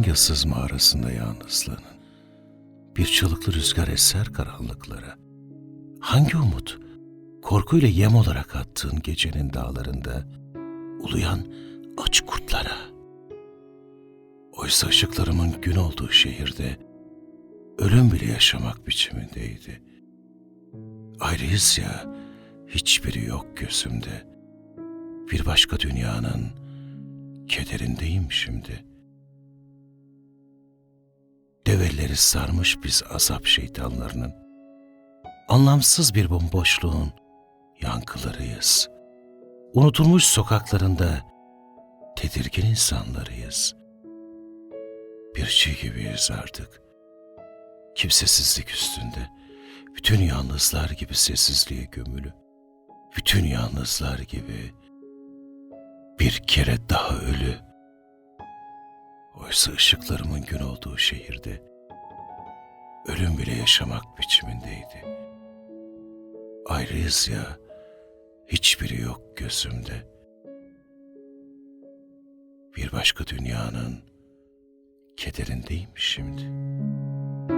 ıssız mağarasında yalnızlığının. Bir çığlıklı rüzgar eser karanlıklara. Hangi umut, korkuyla yem olarak attığın gecenin dağlarında uluyan aç kurtlara. Oysa ışıklarımın gün olduğu şehirde ölüm bile yaşamak biçimindeydi. Ayrıyız ya, hiçbiri yok gözümde. Bir başka dünyanın kederindeyim şimdi. Develleri sarmış biz azap şeytanlarının. Anlamsız bir bomboşluğun yankılarıyız. Unutulmuş sokaklarında tedirgin insanlarıyız. Bir çiğ gibiyiz artık. Kimsesizlik üstünde. Bütün yalnızlar gibi sessizliğe gömülü. Bütün yalnızlar gibi bir kere daha ölü. Oysa ışıklarımın gün olduğu şehirde ölüm bile yaşamak biçimindeydi. Ayrıyız ya, hiçbiri yok gözümde. Bir başka dünyanın kederindeyim şimdi.''